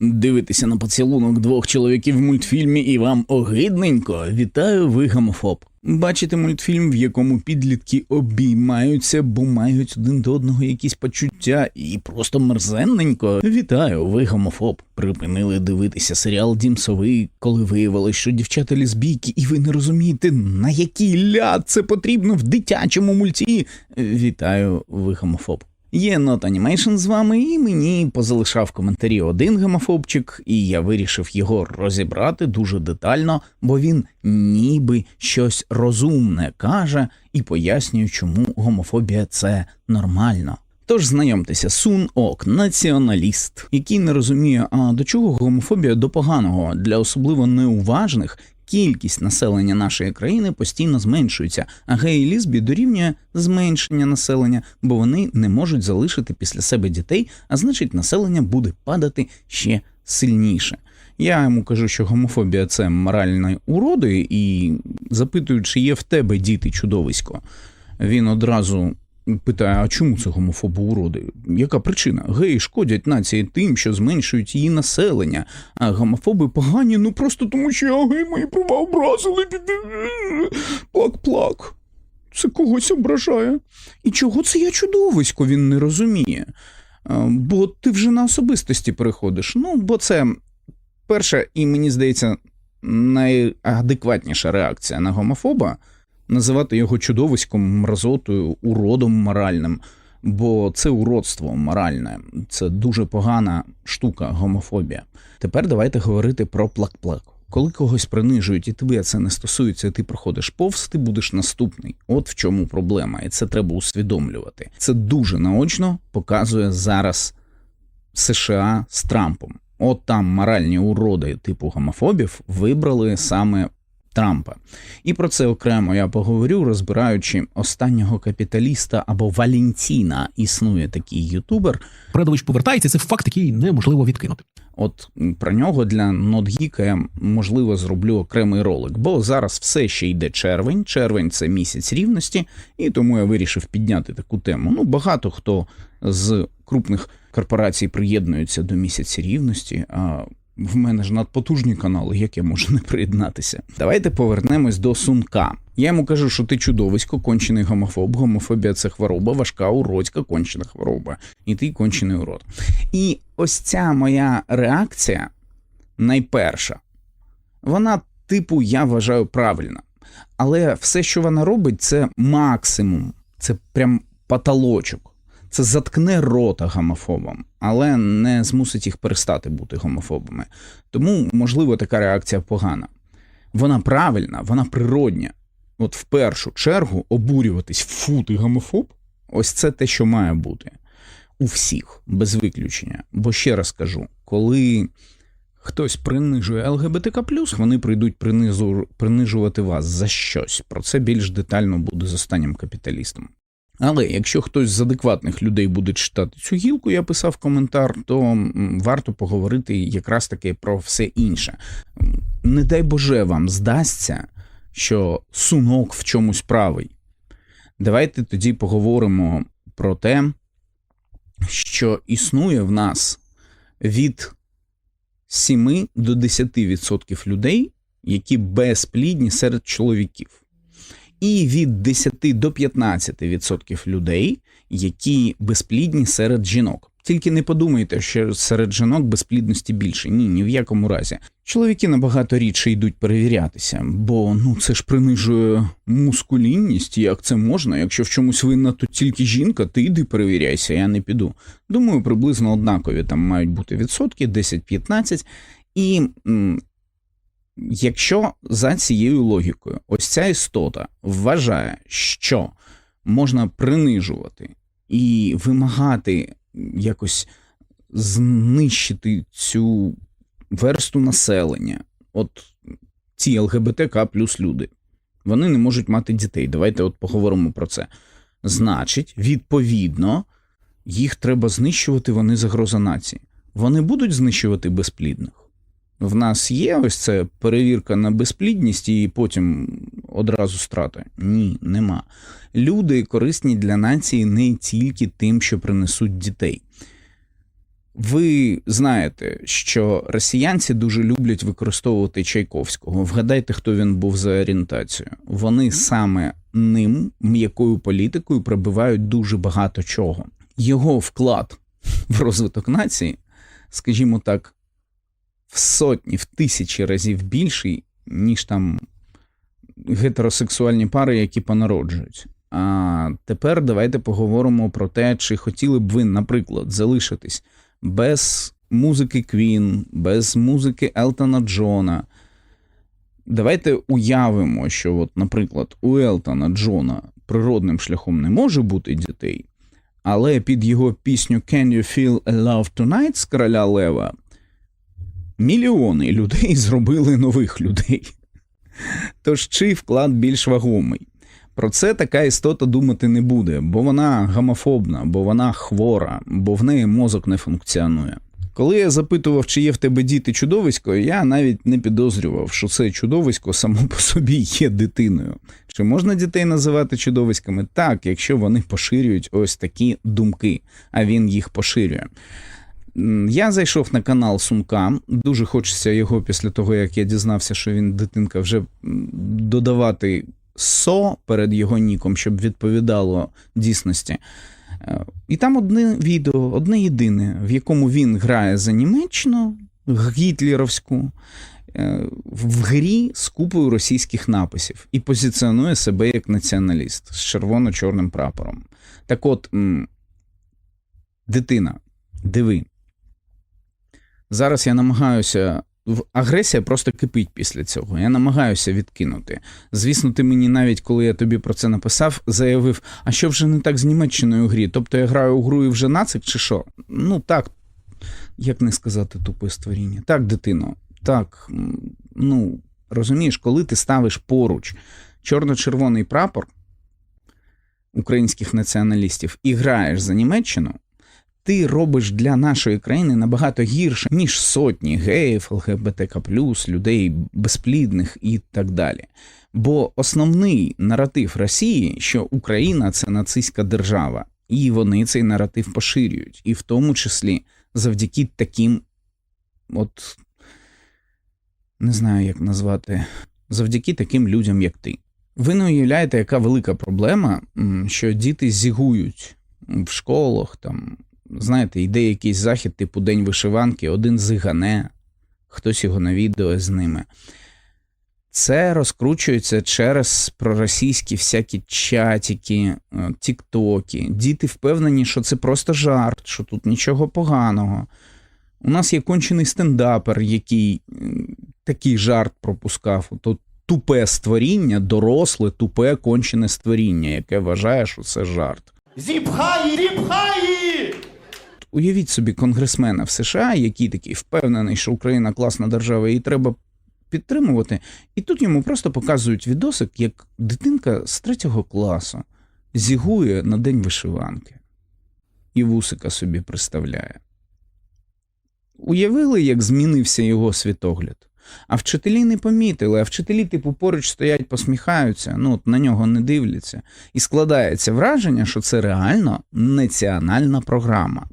Дивитеся на поцілунок двох чоловіків в мультфільмі і вам огидненько. Вітаю, ви гомофоб. Бачите мультфільм, в якому підлітки обіймаються, бо мають один до одного якісь почуття, і просто мерзенненько. Вітаю, ви гомофоб. Припинили дивитися серіал Дім Сови, коли виявилось, що дівчата лесбійки, і ви не розумієте, на який ляд це потрібно в дитячому мульті. Вітаю, ви гомофоб. Є Not Animation з вами, і мені позалишав коментарі один гомофобчик, і я вирішив його розібрати дуже детально, бо він ніби щось розумне каже і пояснює, чому гомофобія це нормально. Тож знайомтеся, Сун Ок, націоналіст, який не розуміє, а до чого гомофобія до поганого для особливо неуважних. Кількість населення нашої країни постійно зменшується, а геї і лісбі дорівнює зменшення населення, бо вони не можуть залишити після себе дітей, а значить, населення буде падати ще сильніше. Я йому кажу, що гомофобія це моральної уроди, і запитую, чи є в тебе діти чудовисько. Він одразу питає: а чому це гомофоби уроди? Яка причина? Геї шкодять нації тим, що зменшують її населення, а гомофоби погані, ну просто тому, що я гей мої права образили. Плак-плак. Це когось ображає. І чого це я чудовисько, він не розуміє. Бо ти вже на особистості переходиш. Ну, бо це перша, і мені здається, найадекватніша реакція на гомофоба називати його чудовиськом, мразотою, уродом моральним. Бо це уродство моральне, це дуже погана штука, гомофобія. Тепер давайте говорити про плак-плак. Коли когось принижують і тебе це не стосується, і ти проходиш повз, ти будеш наступний. От в чому проблема, і це треба усвідомлювати. Це дуже наочно показує зараз США з Трампом. От там моральні уроди типу гомофобів вибрали саме Трампа. І про це окремо я поговорю, розбираючи останнього капіталіста або Валентіна. Існує такий ютубер. Предович повертається, це факт, який неможливо відкинути. От про нього для Нотгіка я можливо зроблю окремий ролик, бо зараз все ще йде червень. Червень це місяць рівності, і тому я вирішив підняти таку тему. Ну, багато хто з крупних корпорацій приєднується до місяця рівності. А в мене ж надпотужні канали, як я можу не приєднатися. Давайте повернемось до сунка. Я йому кажу, що ти чудовисько, кончений гомофоб, гомофобія це хвороба, важка уродська кончена хвороба, і ти кончений урод. І ось ця моя реакція найперша, вона, типу, я вважаю правильна. Але все, що вона робить, це максимум, це прям потолочок. Це заткне рота гомофобам, але не змусить їх перестати бути гомофобами. Тому, можливо, така реакція погана. Вона правильна, вона природня. От в першу чергу обурюватись фу, ти гомофоб. Ось це те, що має бути у всіх, без виключення. Бо ще раз кажу, коли хтось принижує ЛГБТК, вони прийдуть принижувати вас за щось. Про це більш детально буде з останнім капіталістом. Але якщо хтось з адекватних людей буде читати цю гілку, я писав коментар, то варто поговорити якраз таки про все інше. Не дай Боже вам здасться, що сунок в чомусь правий. Давайте тоді поговоримо про те, що існує в нас від 7 до 10% людей, які безплідні серед чоловіків і від 10 до 15% людей, які безплідні серед жінок. Тільки не подумайте, що серед жінок безплідності більше. Ні, ні в якому разі. Чоловіки набагато рідше йдуть перевірятися, бо ну це ж принижує мускулінність. Як це можна? Якщо в чомусь винна, то тільки жінка, ти йди перевіряйся, я не піду. Думаю, приблизно однакові там мають бути відсотки, 10-15. І якщо за цією логікою, ось ця істота вважає, що можна принижувати і вимагати якось знищити цю версту населення, от ці ЛГБТК плюс люди, вони не можуть мати дітей. Давайте от поговоримо про це. Значить, відповідно, їх треба знищувати, вони загроза нації. Вони будуть знищувати безплідних. В нас є ось це перевірка на безплідність і потім одразу страта. Ні, нема. Люди корисні для нації не тільки тим, що принесуть дітей. Ви знаєте, що росіянці дуже люблять використовувати Чайковського. Вгадайте, хто він був за орієнтацією. Вони саме ним, м'якою політикою, прибивають дуже багато чого. Його вклад в розвиток нації, скажімо так, в сотні, в тисячі разів більший, ніж там гетеросексуальні пари, які понароджують. А тепер давайте поговоримо про те, чи хотіли б ви, наприклад, залишитись без музики Квін, без музики Елтона Джона. Давайте уявимо, що, от, наприклад, у Елтона Джона природним шляхом не може бути дітей, але під його пісню Can You Feel a Love Tonight з короля Лева мільйони людей зробили нових людей. Тож чий вклад більш вагомий? Про це така істота думати не буде, бо вона гомофобна, бо вона хвора, бо в неї мозок не функціонує. Коли я запитував, чи є в тебе діти чудовисько, я навіть не підозрював, що це чудовисько само по собі є дитиною. Чи можна дітей називати чудовиськами? Так, якщо вони поширюють ось такі думки, а він їх поширює. Я зайшов на канал Сумка. Дуже хочеться його після того, як я дізнався, що він дитинка, вже додавати со перед його ніком, щоб відповідало дійсності. Е, І там одне відео, одне єдине, в якому він грає за Німеччину гітлерівську е, в грі з купою російських написів і позиціонує себе як націоналіст з червоно-чорним прапором. Так от, дитина, диви. Зараз я намагаюся. Агресія просто кипить після цього. Я намагаюся відкинути. Звісно, ти мені навіть коли я тобі про це написав, заявив: а що вже не так з Німеччиною у грі? Тобто я граю у гру і вже нацик, чи що? Ну так, як не сказати тупе створіння. Так, дитино, так. Ну, розумієш, коли ти ставиш поруч чорно-червоний прапор українських націоналістів і граєш за Німеччину, ти робиш для нашої країни набагато гірше, ніж сотні геїв, ЛГБТК, людей безплідних і так далі. Бо основний наратив Росії, що Україна це нацистська держава, і вони цей наратив поширюють, і в тому числі завдяки таким, от не знаю, як назвати, завдяки таким людям, як ти. Ви не уявляєте, яка велика проблема, що діти зігують в школах, там, знаєте, йде якийсь захід, типу День вишиванки, один зигане, хтось його на відео з ними. Це розкручується через проросійські всякі чатики, е, тіктоки. Діти впевнені, що це просто жарт, що тут нічого поганого. У нас є кончений стендапер, який такий жарт пропускав. То тупе створіння, доросле, тупе кончене створіння, яке вважає, що це жарт. Зіпхаї, зіпхаї! Уявіть собі конгресмена в США, який такий впевнений, що Україна класна держава, і треба підтримувати. І тут йому просто показують відосик, як дитинка з третього класу зігує на день вишиванки і вусика собі представляє. Уявили, як змінився його світогляд. А вчителі не помітили, а вчителі, типу, поруч стоять, посміхаються, ну от на нього не дивляться. І складається враження, що це реально національна програма.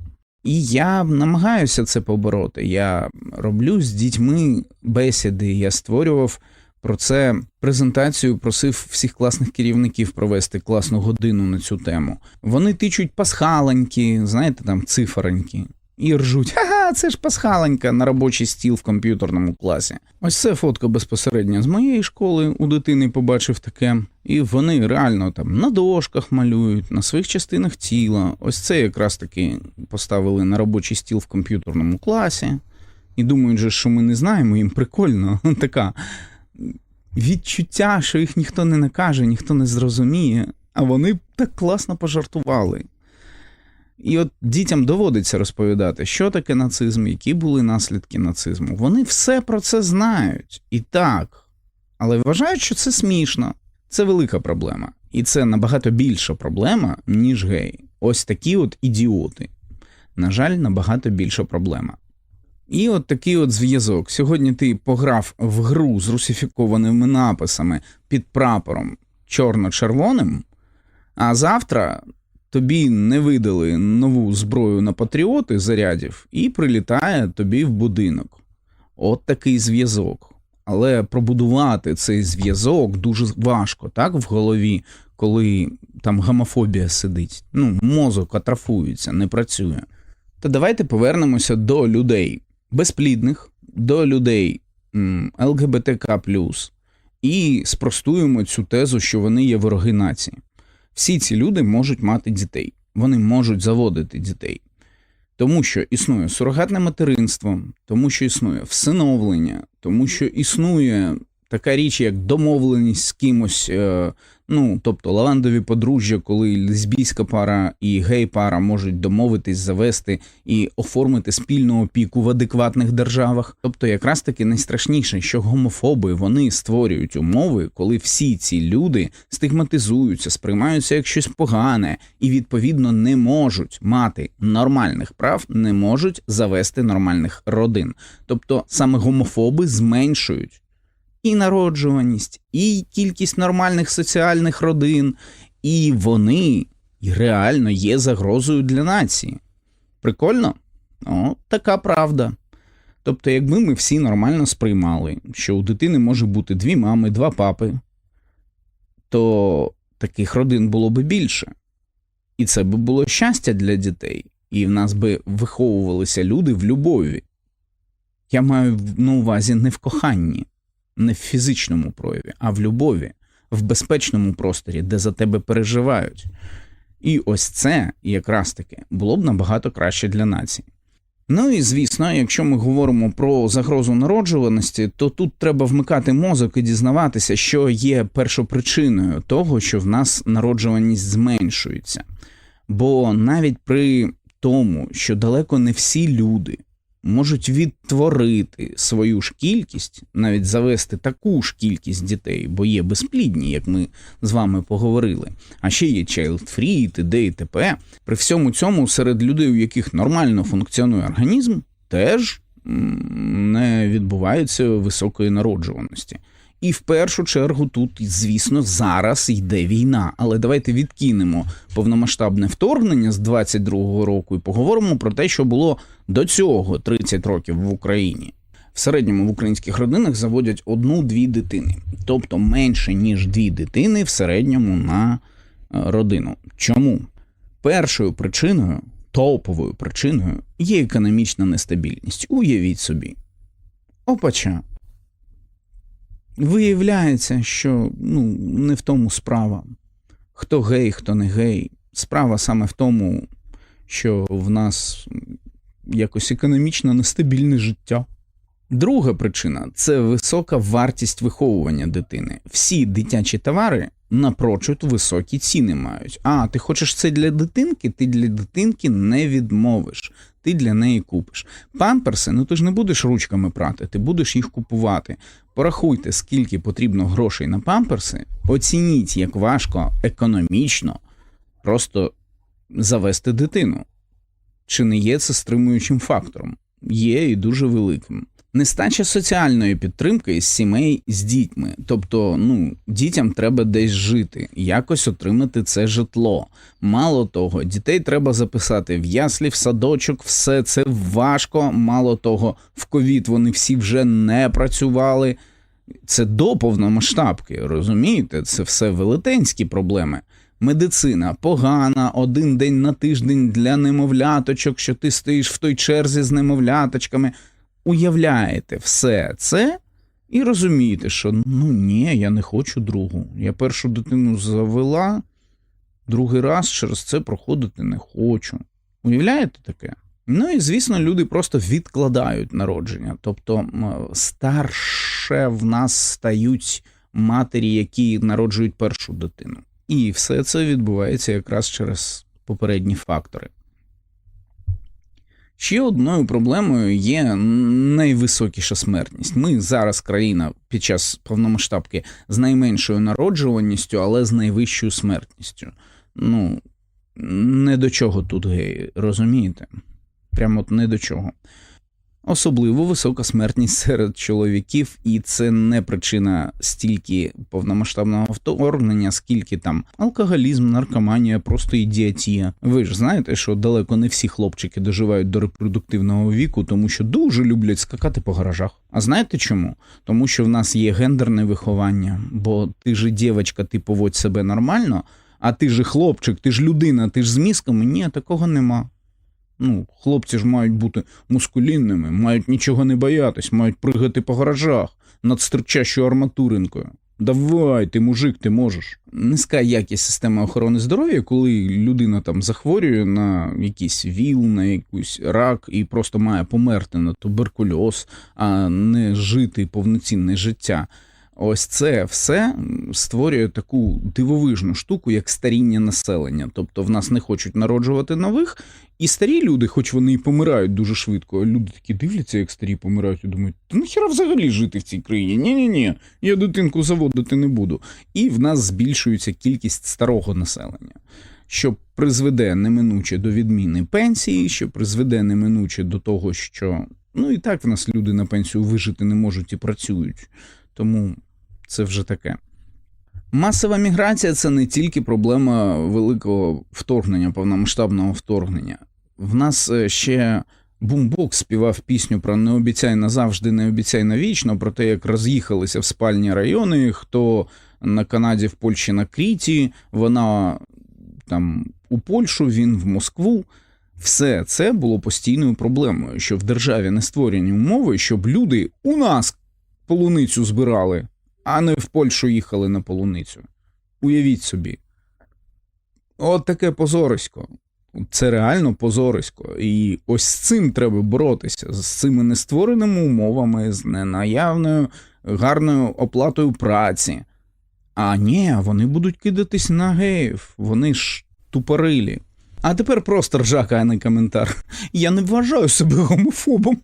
І я намагаюся це побороти. Я роблю з дітьми бесіди, я створював про це презентацію, просив всіх класних керівників провести класну годину на цю тему. Вони тичуть пасхаленьки, знаєте, там циференьки. І ржуть, ага, це ж пасхаленька на робочий стіл в комп'ютерному класі. Ось це фотка безпосередньо з моєї школи. У дитини побачив таке. І вони реально там на дошках малюють, на своїх частинах тіла. Ось це якраз таки поставили на робочий стіл в комп'ютерному класі. І думають, же, що ми не знаємо, їм прикольно. Така відчуття, що їх ніхто не накаже, ніхто не зрозуміє, а вони так класно пожартували. І от дітям доводиться розповідати, що таке нацизм, які були наслідки нацизму. Вони все про це знають і так, але вважають, що це смішно. Це велика проблема. І це набагато більша проблема, ніж геї. Ось такі от ідіоти. На жаль, набагато більша проблема. І от такий от зв'язок. Сьогодні ти пограв в гру з русифікованими написами під прапором чорно-червоним, а завтра тобі не видали нову зброю на патріоти зарядів, і прилітає тобі в будинок. От такий зв'язок. Але пробудувати цей зв'язок дуже важко, так, в голові, коли там гомофобія сидить. Ну, мозок атрофується, не працює. То давайте повернемося до людей безплідних, до людей ЛГБТК, і спростуємо цю тезу, що вони є вороги нації. Всі ці люди можуть мати дітей, вони можуть заводити дітей. Тому що існує сурогатне материнство, тому що існує всиновлення, тому що існує така річ, як домовленість з кимось, е, ну тобто лавандові подружжя, коли лесбійська пара і гей-пара можуть домовитись завести і оформити спільну опіку в адекватних державах. Тобто, якраз таки найстрашніше, що гомофоби вони створюють умови, коли всі ці люди стигматизуються, сприймаються як щось погане і відповідно не можуть мати нормальних прав, не можуть завести нормальних родин. Тобто саме гомофоби зменшують і народжуваність, і кількість нормальних соціальних родин, і вони реально є загрозою для нації. Прикольно? О, така правда. Тобто, якби ми всі нормально сприймали, що у дитини може бути дві мами, два папи, то таких родин було би більше. І це би було щастя для дітей, і в нас би виховувалися люди в любові. Я маю на увазі не в коханні, не в фізичному прояві, а в любові, в безпечному просторі, де за тебе переживають. І ось це якраз таки було б набагато краще для нації. Ну і звісно, якщо ми говоримо про загрозу народжуваності, то тут треба вмикати мозок і дізнаватися, що є першопричиною того, що в нас народжуваність зменшується. Бо навіть при тому, що далеко не всі люди можуть відтворити свою ж кількість, навіть завести таку ж кількість дітей, бо є безплідні, як ми з вами поговорили. А ще є child free, і т.д. і т.п. При всьому цьому серед людей, у яких нормально функціонує організм, теж не відбувається високої народжуваності. І в першу чергу тут, звісно, зараз йде війна. Але давайте відкинемо повномасштабне вторгнення з 22-го року і поговоримо про те, що було до цього 30 років в Україні. В середньому в українських родинах заводять одну-дві дитини, тобто менше ніж дві дитини в середньому на е, родину. Чому? Першою причиною, топовою причиною є економічна нестабільність. Уявіть собі. Опача. Виявляється, що ну, не в тому справа. Хто гей, хто не гей. Справа саме в тому, що в нас якось економічно нестабільне життя. Друга причина це висока вартість виховування дитини. Всі дитячі товари напрочуд високі ціни мають. А, ти хочеш це для дитинки? Ти для дитинки не відмовиш. Ти для неї купиш. Памперси, ну ти ж не будеш ручками прати, ти будеш їх купувати. Порахуйте, скільки потрібно грошей на памперси, оцініть, як важко економічно просто завести дитину. Чи не є це стримуючим фактором? Є і дуже великим. Нестача соціальної підтримки із сімей з дітьми. Тобто, ну, дітям треба десь жити, якось отримати це житло. Мало того, дітей треба записати в яслі, в садочок, все це важко. Мало того, в ковід вони всі вже не працювали. Це до повномасштабки, розумієте? Це все велетенські проблеми. Медицина погана, один день на тиждень для немовляточок, що ти стоїш в той черзі з немовляточками. Уявляєте все це і розумієте, що ну ні, я не хочу другу. Я першу дитину завела, другий раз через це проходити не хочу. Уявляєте таке? Ну і звісно, люди просто відкладають народження. Тобто старше в нас стають матері, які народжують першу дитину. І все це відбувається якраз через попередні фактори. Ще одною проблемою є найвисокіша смертність. Ми зараз країна під час повномасштабки з найменшою народжуваністю, але з найвищою смертністю. Ну, не до чого тут геї, розумієте? Прямо от не до чого. Особливо висока смертність серед чоловіків, і це не причина стільки повномасштабного вторгнення, скільки там алкоголізм, наркоманія, просто ідіотія. Ви ж знаєте, що далеко не всі хлопчики доживають до репродуктивного віку, тому що дуже люблять скакати по гаражах. А знаєте чому? Тому що в нас є гендерне виховання, бо ти ж дівчинка, ти поводь себе нормально, а ти ж хлопчик, ти ж людина, ти ж з мізками. Ні, такого нема. Ну, хлопці ж мають бути мускулінними, мають нічого не боятись, мають пригати по гаражах над стричащою арматуринкою. Давай, ти мужик, ти можеш. Низька якість системи охорони здоров'я, коли людина там захворює на якийсь ВІЛ, на якийсь рак і просто має померти на туберкульоз, а не жити повноцінне життя. Ось це все створює таку дивовижну штуку, як старіння населення. Тобто в нас не хочуть народжувати нових, і старі люди, хоч вони і помирають дуже швидко, а люди такі дивляться, як старі помирають, і думають, та нахіра взагалі жити в цій країні? Ні-ні-ні, я дитинку заводити не буду. І в нас збільшується кількість старого населення, що призведе неминуче до відміни пенсії, що призведе неминуче до того, що ну і так в нас люди на пенсію вижити не можуть і працюють. Тому це вже таке. Масова міграція це не тільки проблема великого вторгнення, повномасштабного вторгнення. В нас е, ще Бумбок співав пісню про не обіцяй назавжди, не обіцяй навічно, про те, як роз'їхалися в спальні райони, хто на Канаді, в Польщі на Кріті, вона там у Польщу, він в Москву. Все це було постійною проблемою, що в державі не створені умови, щоб люди у нас полуницю збирали, а не в Польщу їхали на полуницю. Уявіть собі. От таке позорисько. Це реально позорисько. І ось з цим треба боротися, з цими нествореними умовами, з ненаявною гарною оплатою праці. А ні, вони будуть кидатись на геїв, вони ж тупорилі. А тепер просто ржака, а не коментар. Я не вважаю себе гомофобом.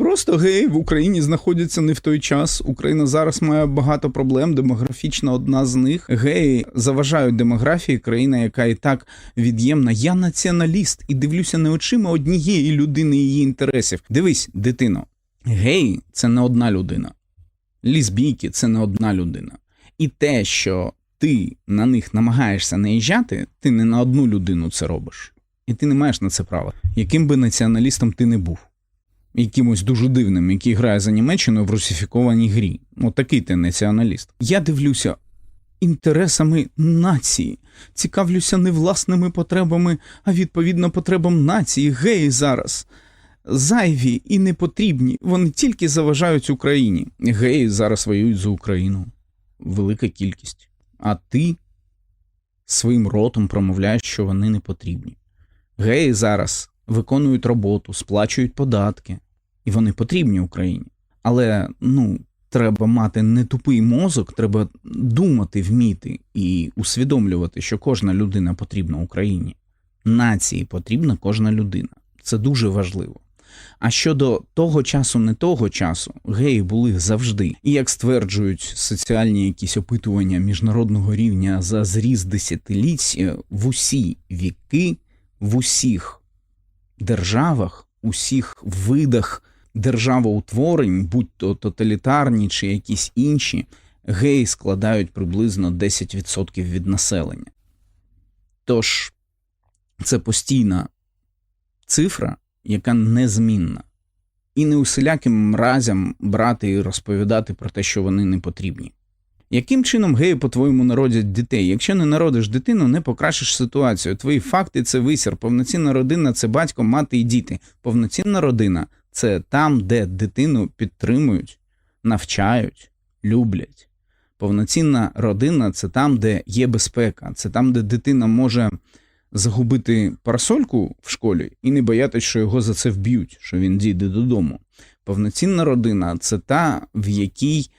Просто геї в Україні знаходяться не в той час. Україна зараз має багато проблем. Демографічна одна з них. Геї заважають демографії країна, яка і так від'ємна. Я націоналіст і дивлюся не очима однієї людини її інтересів. Дивись, дитино, геї це не одна людина. Лізбійки це не одна людина. І те, що ти на них намагаєшся наїжджати, ти не на одну людину це робиш. І ти не маєш на це права. Яким би націоналістом ти не був якимось дуже дивним, який грає за Німеччину в русифікованій грі. От такий ти націоналіст. Я дивлюся інтересами нації, цікавлюся не власними потребами, а відповідно потребам нації. Геї зараз. Зайві і непотрібні, вони тільки заважають Україні. Геї зараз воюють за Україну. Велика кількість. А ти своїм ротом промовляєш, що вони не потрібні. Геї зараз виконують роботу, сплачують податки, і вони потрібні Україні. Але ну, треба мати не тупий мозок, треба думати, вміти і усвідомлювати, що кожна людина потрібна Україні. Нації потрібна кожна людина. Це дуже важливо. А щодо того часу, не того часу, геї були завжди. І як стверджують соціальні якісь опитування міжнародного рівня за зріз десятиліть, в усі віки, в усіх державах, усіх видах державоутворень, будь то тоталітарні чи якісь інші, геї складають приблизно 10% від населення. Тож це постійна цифра, яка незмінна. І не усіляким мразям брати і розповідати про те, що вони не потрібні. Яким чином геї, по-твоєму, народять дітей? Якщо не народиш дитину, не покращиш ситуацію. Твої факти це висір. Повноцінна родина це батько, мати і діти. Повноцінна родина це там, де дитину підтримують, навчають, люблять. Повноцінна родина це там, де є безпека, це там, де дитина може загубити парасольку в школі і не боятися, що його за це вб'ють, що він дійде додому. Повноцінна родина це та, в якій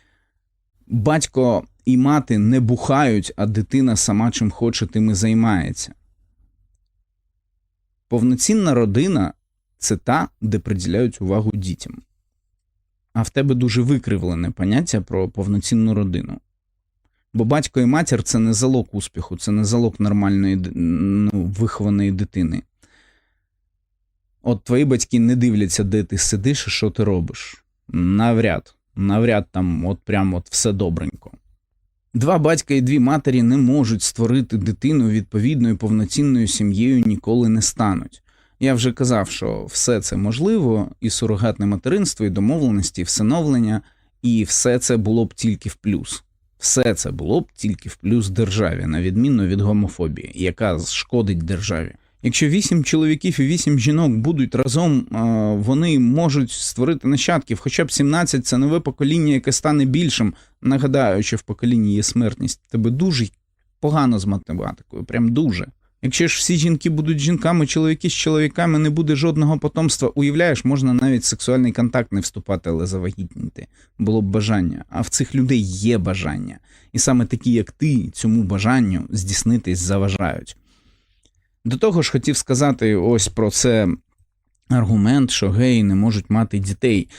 батько і мати не бухають, а дитина сама чим хоче, тим і займається. Повноцінна родина це та, де приділяють увагу дітям. А в тебе дуже викривлене поняття про повноцінну родину. Бо батько і матір це не залог успіху, це не залог нормальної ну, вихованої дитини. От твої батьки не дивляться, де ти сидиш і що ти робиш. Навряд, навряд там от прям от все добренько. Два батька і дві матері не можуть створити дитину відповідною повноцінною сім'єю ніколи не стануть. Я вже казав, що все це можливо, і сурогатне материнство, і домовленості, і всиновлення, і все це було б тільки в плюс. Все це було б тільки в плюс державі, на відміну від гомофобії, яка шкодить державі. Якщо вісім чоловіків і вісім жінок будуть разом, е, вони можуть створити нащадків. Хоча б 17 – це нове покоління, яке стане більшим. Нагадаю, що в поколінні є смертність. Тебе дуже погано з математикою, прям дуже. Якщо ж всі жінки будуть жінками, чоловіки з чоловіками, не буде жодного потомства. Уявляєш, можна навіть в сексуальний контакт не вступати, але завагітніти. Було б бажання. А в цих людей є бажання. І саме такі, як ти, цьому бажанню здійснитись заважають. До того ж, хотів сказати ось про це аргумент, що геї не можуть мати дітей.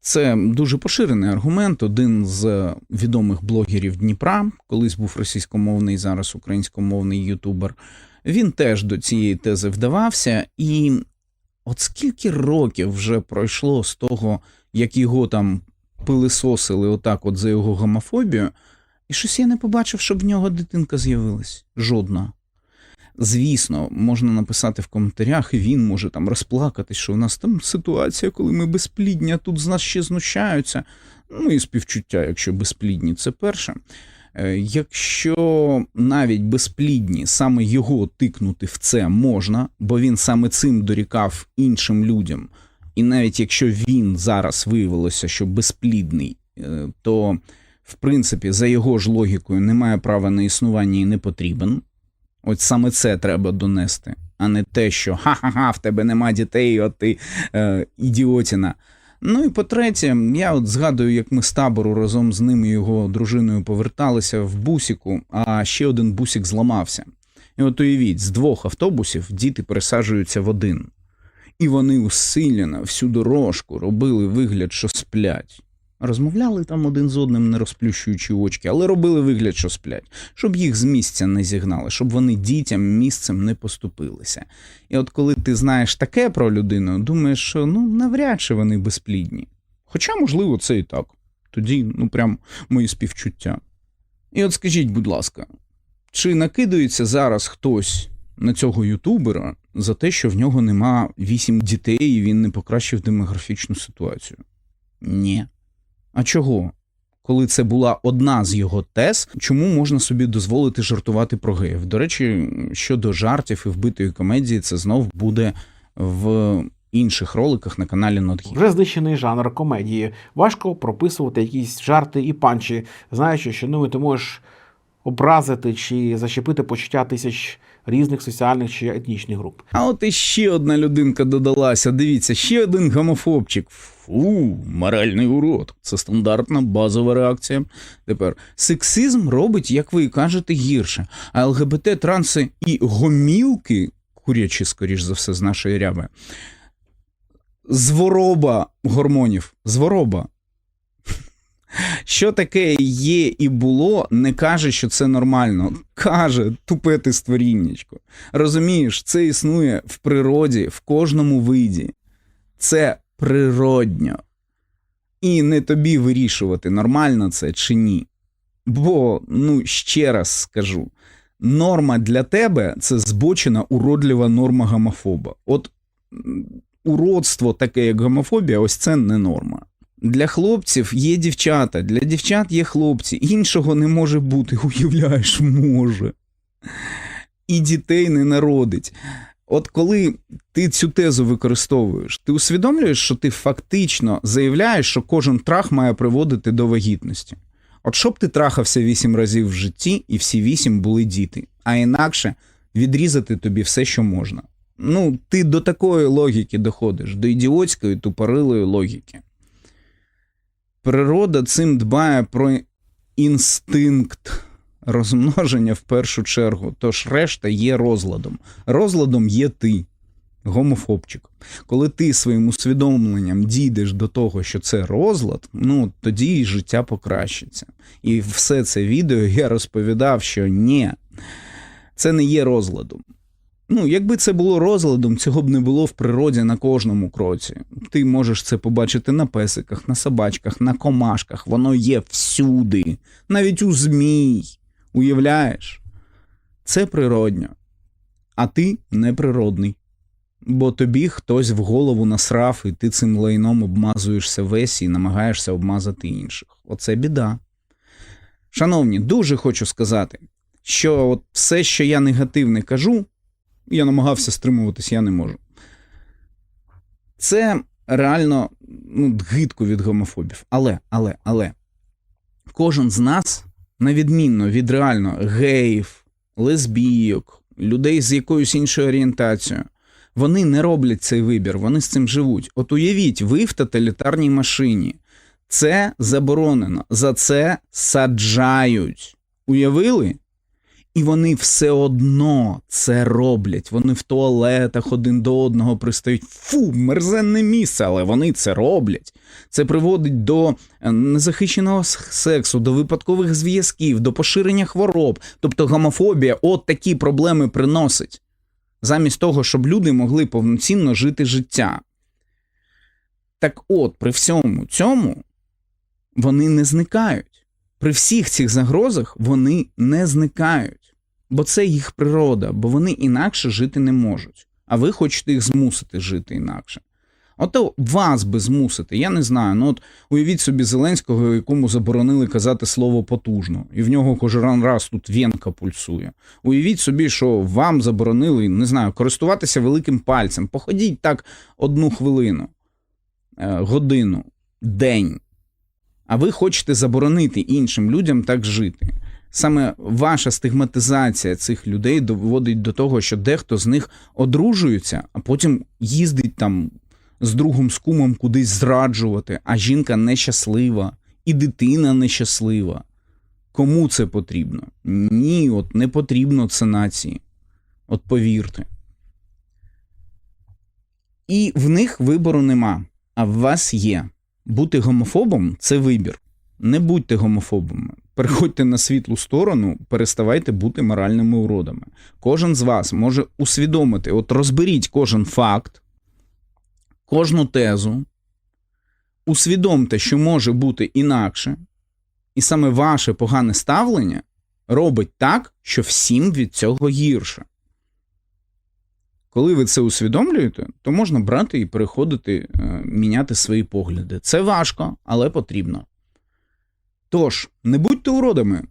Це дуже поширений аргумент. Один з відомих блогерів Дніпра, колись був російськомовний, зараз українськомовний ютубер. Він теж до цієї тези вдавався, і от скільки років вже пройшло з того, як його там пилисосили отак от за його гомофобію, і щось я не побачив, щоб в нього дитинка з'явилась. Жодна. Звісно, можна написати в коментарях, і він може там розплакатись, що у нас там ситуація, коли ми безплідні, а тут з нас ще знущаються. Ну і співчуття, якщо безплідні, це перше. Е, Якщо навіть безплідні, саме його тикнути в це можна, бо він саме цим дорікав іншим людям. І навіть якщо він зараз виявилося, що безплідний, е, то в принципі за його ж логікою немає права на існування і не потрібен. От саме це треба донести, а не те, що ха-ха-ха, в тебе нема дітей, от ти е, ідіотіна. Ну і по-третє, я от згадую, як ми з табору разом з ним і його дружиною поверталися в бусіку, а ще один бусік зламався. І от уявіть, з двох автобусів діти пересаджуються в один. І вони усилено всю дорожку робили вигляд, що сплять. Розмовляли там один з одним, не розплющуючи очки, але робили вигляд, що сплять, щоб їх з місця не зігнали, щоб вони дітям місцем не поступилися. І от коли ти знаєш таке про людину, думаєш, що ну навряд чи вони безплідні. Хоча, можливо, це і так. Тоді, ну прям мої співчуття. І от скажіть, будь ласка, чи накидається зараз хтось на цього ютубера за те, що в нього нема вісім дітей і він не покращив демографічну ситуацію? Ні. А чого? Коли це була одна з його тез, чому можна собі дозволити жартувати про геїв? До речі, щодо жартів і вбитої комедії, це знов буде в інших роликах на каналі NotGeek. Вже знищений жанр комедії. Важко прописувати якісь жарти і панчі, знаючи, що ну ти можеш образити чи защепити почуття тисяч різних соціальних чи етнічних груп. А от іще одна людинка додалася. Дивіться, ще один гомофобчик. Фу, моральний урод. Це стандартна базова реакція. Тепер сексизм робить, як ви кажете, гірше. А ЛГБТ, транси і гомілки, курячі, скоріш за все, з нашої ряби. Звороба гормонів. Звороба. Що таке є і було, не каже, що це нормально. Каже, тупе ти створіннячко. Розумієш, це існує в природі, в кожному виді. Це природньо. І не тобі вирішувати, нормально це чи ні. Бо, ну, ще раз скажу: норма для тебе це збочена уродлива норма гомофоба. От уродство таке, як гомофобія, ось це не норма. Для хлопців є дівчата, для дівчат є хлопці. Іншого не може бути, уявляєш, може. І дітей не народить. От коли ти цю тезу використовуєш, ти усвідомлюєш, що ти фактично заявляєш, що кожен трах має приводити до вагітності. От щоб ти трахався вісім разів в житті, і всі вісім були діти, а інакше відрізати тобі все, що можна. Ну, ти до такої логіки доходиш, до ідіотської тупорилої логіки. Природа цим дбає про інстинкт розмноження в першу чергу, тож решта є розладом. Розладом є ти, гомофобчик. Коли ти своїм усвідомленням дійдеш до того, що це розлад, ну тоді і життя покращиться. І все це відео я розповідав, що ні, це не є розладом. Ну, якби це було розладом, цього б не було в природі на кожному кроці. Ти можеш це побачити на песиках, на собачках, на комашках. Воно є всюди, навіть у змій. Уявляєш? Це природньо. А ти неприродний. Бо тобі хтось в голову насрав, і ти цим лайном обмазуєшся весь і намагаєшся обмазати інших. Оце біда. Шановні, дуже хочу сказати, що от все, що я негативне кажу, я намагався стримуватись, я не можу. Це реально ну, гидко від гомофобів. Але, але, але кожен з нас, на відмінно від реально геїв, лесбійок, людей з якоюсь іншою орієнтацією, вони не роблять цей вибір, вони з цим живуть. От уявіть, ви в тоталітарній машині. Це заборонено. За це саджають. Уявили? І вони все одно це роблять. Вони в туалетах один до одного пристають. Фу, мерзенне місце, але вони це роблять. Це приводить до е, незахищеного сексу, до випадкових зв'язків, до поширення хвороб. Тобто гомофобія от такі проблеми приносить. Замість того, щоб люди могли повноцінно жити життя. Так от, при всьому цьому вони не зникають. При всіх цих загрозах вони не зникають. Бо це їх природа, бо вони інакше жити не можуть. А ви хочете їх змусити жити інакше. Ото вас би змусити, я не знаю. Ну от уявіть собі Зеленського, якому заборонили казати слово потужно, і в нього кожен раз тут венка пульсує. Уявіть собі, що вам заборонили, не знаю, користуватися великим пальцем. Походіть так одну хвилину, е, годину, день. А ви хочете заборонити іншим людям так жити. Саме ваша стигматизація цих людей доводить до того, що дехто з них одружується, а потім їздить там з другом з кумом кудись зраджувати, а жінка нещаслива, і дитина нещаслива. Кому це потрібно? Ні, от не потрібно це нації. От повірте. І в них вибору нема, а в вас є. Бути гомофобом це вибір. Не будьте гомофобами. Переходьте на світлу сторону, переставайте бути моральними уродами. Кожен з вас може усвідомити, от розберіть кожен факт, кожну тезу, усвідомте, що може бути інакше, і саме ваше погане ставлення робить так, що всім від цього гірше. Коли ви це усвідомлюєте, то можна брати і переходити, е, міняти свої погляди. Це важко, але потрібно. Тож, не будьте уродами,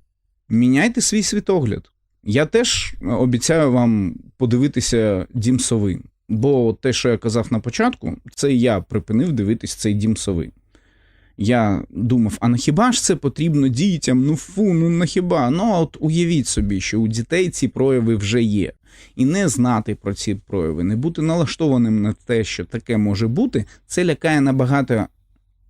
міняйте свій світогляд. Я теж е, обіцяю вам подивитися дім сови. Бо те, що я казав на початку, це я припинив дивитись цей дім сови. Я думав, а на хіба ж це потрібно дітям? Ну фу, ну на хіба? Ну от уявіть собі, що у дітей ці прояви вже є. І не знати про ці прояви, не бути налаштованим на те, що таке може бути, це лякає набагато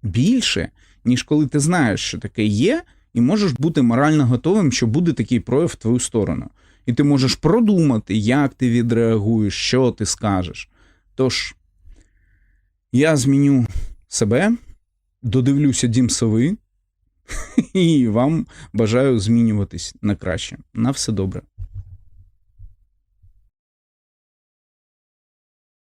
більше, ніж коли ти знаєш, що таке є, і можеш бути морально готовим, що буде такий прояв в твою сторону. І ти можеш продумати, як ти відреагуєш, що ти скажеш. Тож, я зміню себе, додивлюся дім сови, і вам бажаю змінюватись на краще. На все добре.